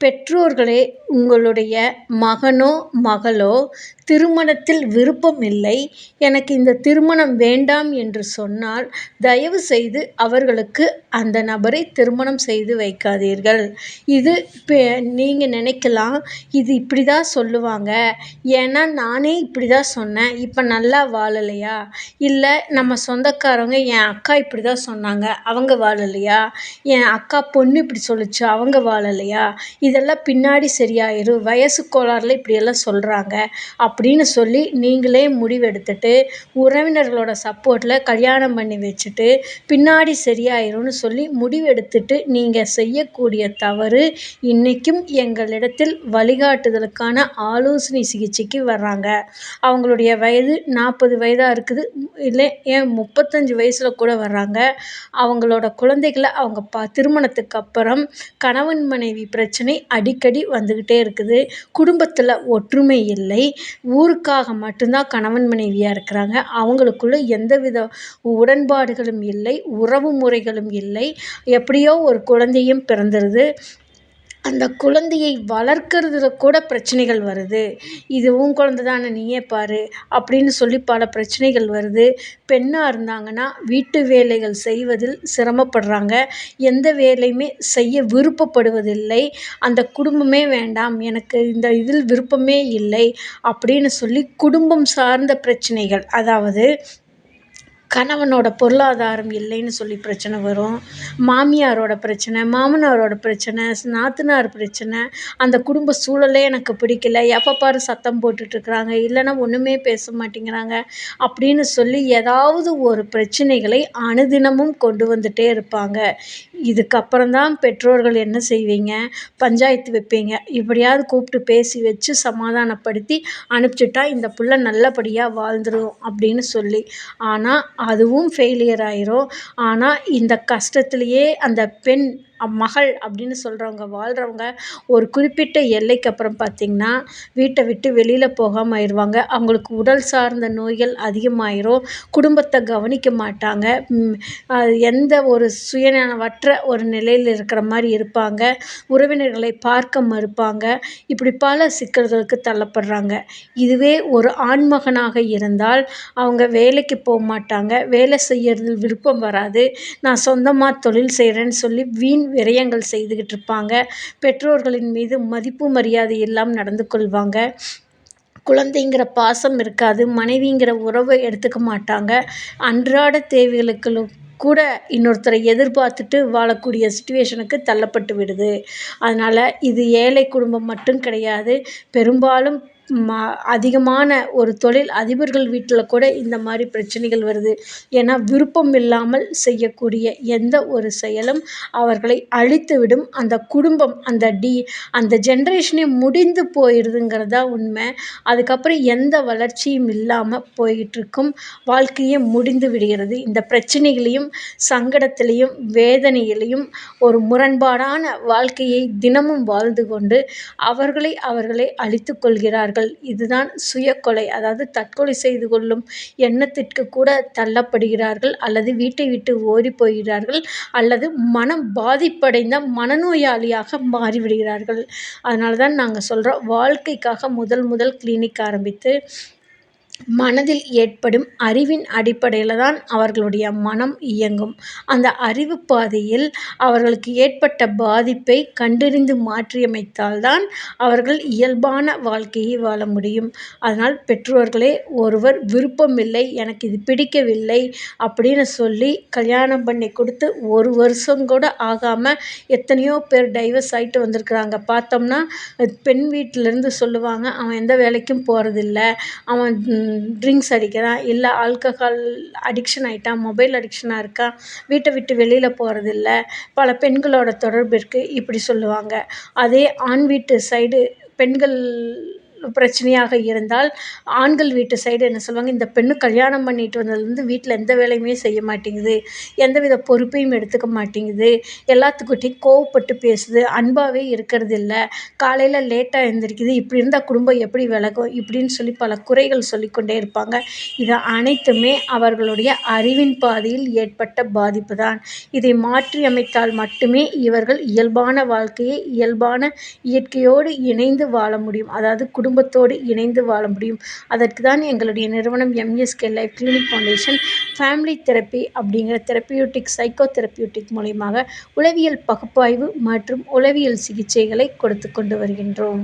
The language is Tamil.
பெற்றோர்களே உங்களுடைய மகனோ மகளோ திருமணத்தில் விருப்பம் இல்லை. எனக்கு இந்த திருமணம் வேண்டாம் என்று சொன்னால் தயவு செய்து அவர்களுக்கு அந்த நபரை திருமணம் செய்து வைக்காதீர்கள். இது இப்போ நீங்கள் நினைக்கலாம் இது இப்படி தான் சொல்லுவாங்க. ஏன்னா நானே இப்படி தான் சொன்னேன். இப்போ நல்லா வாழலையா? இல்லை நம்ம சொந்தக்காரங்க என் அக்கா இப்படி தான் சொன்னாங்க. அவங்க வாழலையா? என் அக்கா பொண்ணு இப்படி சொல்லுச்சு அவங்க வாழலையா? இதெல்லாம் பின்னாடி சரியாயிரும் வயசு கோளாறுல இப்படியெல்லாம் சொல்கிறாங்க அப்படின்னு சொல்லி நீங்களே முடிவெடுத்துட்டு உறவினர்களோட சப்போர்ட்டில் கல்யாணம் பண்ணி வச்சுட்டு பின்னாடி சரியாயிரும்னு சொல்லி முடிவெடுத்துட்டு நீங்கள் செய்யக்கூடிய தவறு இன்றைக்கும் எங்களிடத்தில் வழிகாட்டுதலுக்கான ஆலோசனை சிகிச்சைக்கு வர்றாங்க. அவங்களுடைய வயது நாற்பது வயதாக இருக்குது இல்லை ஏன் முப்பத்தஞ்சு வயசில் கூட வர்றாங்க. அவங்களோட குழந்தைகளை அவங்க ப திருமணத்துக்கு அப்புறம் கணவன் மனைவி பிரச்சனை அடிக்கடி வந்துக்கிட்டே இருக்குது. குடும்பத்தில் ஒற்றுமை இல்லை. ஊருக்காக மட்டும்தான் கணவன் மனைவியாக இருக்கிறாங்க. அவங்களுக்குள்ள எந்தவித உடன்பாடுகளும் இல்லை. உறவு முறைகளும் இல்லை. எப்படியோ ஒரு குழந்தையும் பிறந்துருது. அந்த குழந்தையை வளர்க்கறதுல கூட பிரச்சனைகள் வருது. இது உன் குழந்த தானே நீயே பாரு அப்படின்னு சொல்லி பல பிரச்சனைகள் வருது. பெண்ணாக இருந்தாங்கன்னா வீட்டு வேலைகள் செய்வதில் சிரமப்படுறாங்க. எந்த வேலையுமே செய்ய விருப்பப்படுவதில்லை. அந்த குடும்பமே வேண்டாம் எனக்கு இந்த இதில் விருப்பமே இல்லை அப்படின்னு சொல்லி குடும்பம் சார்ந்த பிரச்சனைகள் அதாவது கணவனோட பொருளாதாரம் இல்லைன்னு சொல்லி பிரச்சனை வரும். மாமியாரோட பிரச்சனை மாமனாரோட பிரச்சனை நாத்தனார் பிரச்சனை அந்த குடும்ப சூழலே எனக்கு பிடிக்கல. எப்போ பாரு சத்தம் போட்டுட்ருக்குறாங்க. இல்லைன்னா ஒன்றுமே பேச மாட்டேங்கிறாங்க. அப்படின்னு சொல்லி ஏதாவது ஒரு பிரச்சனைகளை அனுதினமும் கொண்டு வந்துகிட்டே இருப்பாங்க. இதுக்கப்புறம் தான் பெற்றோர்கள் என்ன செய்வீங்க? பஞ்சாயத்து வைப்பீங்க. இப்படியாவது கூப்பிட்டு பேசி வச்சு சமாதானப்படுத்தி அனுப்பிச்சிட்டா இந்த புள்ள நல்லபடியாக வாழ்ந்துடும் அப்படின்னு சொல்லி. ஆனால் அதுவும் ஃபெயிலியர் ஆயிரும். ஆனால் இந்த கஷ்டத்துலேயே அந்த பெண் மகள் அப்படின்னு சொல்கிறவங்க வாழ்கிறவங்க ஒரு குறிப்பிட்ட எல்லைக்கு அப்புறம் பார்த்திங்கன்னா வீட்டை விட்டு வெளியில் போகாமல் ஆயிடுவாங்க அவங்களுக்கு உடல் சார்ந்த நோய்கள் அதிகமாயிரும். குடும்பத்தை கவனிக்க மாட்டாங்க. எந்த ஒரு சுயநலமற்ற ஒரு நிலையில் இருக்கிற மாதிரி இருப்பாங்க. உறவினர்களை பார்க்க மறுப்பாங்க. இப்படி பல சிக்கல்களுக்கு தள்ளப்படுறாங்க. இதுவே ஒரு ஆண்மகனாக இருந்தால் அவங்க வேலைக்கு போக மாட்டாங்க. வேலை செய்யறதில் விருப்பம் வராது. நான் சொந்தமாக தொழில் செய்கிறேன்னு சொல்லி வீண் விரயங்கள் செய்துக்கிட்டு இருப்பாங்க பெற்றோர்களின் மீது மதிப்பு மரியாதை இல்லாமல் நடந்து கொள்வாங்க. குழந்தைங்கிற பாசம் இருக்காது. மனைவிங்கிற உறவை எடுத்துக்க மாட்டாங்க. அன்றாட தேவைகளுக்கு கூட இன்னொருத்தரை எதிர்பார்த்துட்டு வாழக்கூடிய சுச்சுவேஷனுக்கு தள்ளப்பட்டு விடுது. அதனால் இது ஏழை குடும்பம் மட்டும் கிடையாது. பெரும்பாலும் மா அதிகமான ஒரு தொழில் அதிபர்கள் வீட்டில் கூட இந்த மாதிரி பிரச்சனைகள் வருது. ஏன்னா விருப்பம் இல்லாமல் செய்யக்கூடிய எந்த ஒரு செயலும் அவர்களை அழித்துவிடும். அந்த குடும்பம் அந்த டி அந்த ஜென்ரேஷனே முடிந்து போயிடுதுங்கிறது தான் உண்மை. அதுக்கப்புறம் எந்த வளர்ச்சியும் இல்லாமல் போயிட்டுருக்கும். வாழ்க்கையே முடிந்து விடுகிறது. இந்த பிரச்சனைகளையும் சங்கடத்திலையும் வேதனையிலையும் ஒரு முரண்பாடான வாழ்க்கையை தினமும் வாழ்ந்து கொண்டு அவர்களை அவர்களே அழித்து கொள்கிறார்கள். கொள்கிறார்கள் இதுதான் சுயக்கொலை. அதாவது தற்கொலை செய்து கொள்ளும் எண்ணத்திற்கு கூட தள்ளப்படுகிறார்கள் அல்லது வீட்டை விட்டு ஓடி போகிறார்கள் அல்லது மனம் பாதிப்படைந்த மனநோயாளியாக மாறிவிடுகிறார்கள். அதனால தான் நாங்கள் சொல்கிறோம் வாழ்க்கைக்காக முதல் முதல் கிளினிக் ஆரம்பித்து மனதில் ஏற்படும் அறிவின் அடிப்படையில் தான் அவர்களுடைய மனம் இயங்கும். அந்த அறிவு பாதையில் அவர்களுக்கு ஏற்பட்ட பாதிப்பை கண்டறிந்து மாற்றியமைத்தால் தான் அவர்கள் இயல்பான வாழ்க்கையை வாழ முடியும். அதனால் பெற்றோர்களே ஒருவர் விருப்பமில்லை எனக்கு இது பிடிக்கவில்லை அப்படின்னு சொல்லி கல்யாணம் பண்ணி கொடுத்து ஒரு வருஷம் கூட ஆகாமல் எத்தனையோ பேர் டைவர்ஸ் ஆகிட்டு வந்திருக்கிறாங்க. பார்த்தோம்னா பெண் வீட்டிலேருந்து சொல்லுவாங்க அவன் எந்த வேலைக்கும் போகிறதில்ல அவன் ட்ரிங்க்ஸ் அடிக்கிறான் இல்லை ஆல்கஹால் அடிக்ஷன் ஆகிட்டான் மொபைல் அடிக்ஷனாக இருக்கான் வீட்டை விட்டு வெளியில் போகிறதில்ல பல பெண்களோட தொடர்பு இருக்குது இப்படி சொல்லுவாங்க. அதே ஆண் வீட்டு சைடு பெண்கள் பிரச்சனையாக இருந்தால் ஆண்கள் வீட்டு சைடு என்ன சொல்லுவாங்க இந்த பெண்ணு கல்யாணம் பண்ணிட்டு வந்ததுலேருந்து வீட்டில் எந்த வேலையுமே செய்ய மாட்டேங்குது எந்தவித பொறுப்பையும் எடுத்துக்க மாட்டேங்குது எல்லாத்துக்கிட்டையும் கோவப்பட்டு பேசுது அன்பாகவே இருக்கிறதில்ல காலையில் லேட்டாக எழுந்திரிக்குது இப்படி இருந்தால் குடும்பம் எப்படி விலகும் இப்படின்னு சொல்லி பல குறைகள் சொல்லிக்கொண்டே இருப்பாங்க. இது அனைத்துமே அவர்களுடைய அறிவின் பாதையில் ஏற்பட்ட பாதிப்பு தான் இதை மாற்றி அமைத்தால் மட்டுமே இவர்கள் இயல்பான வாழ்க்கையை இயல்பான இயற்கையோடு இணைந்து வாழ முடியும். அதாவது குடும்ப குடும்பத்தோடு இணைந்து வாழ முடியும். அதற்கு தான் எங்களுடைய நிறுவனம் MSK life clinic foundation family therapy அப்படிங்கிற தெரப்பியூட்டிக் சைக்கோ தெரப்பியூட்டிக் மூலியமாக உளவியல் பகுப்பாய்வு மற்றும் உளவியல் சிகிச்சைகளை கொடுத்து கொண்டு வருகின்றோம்.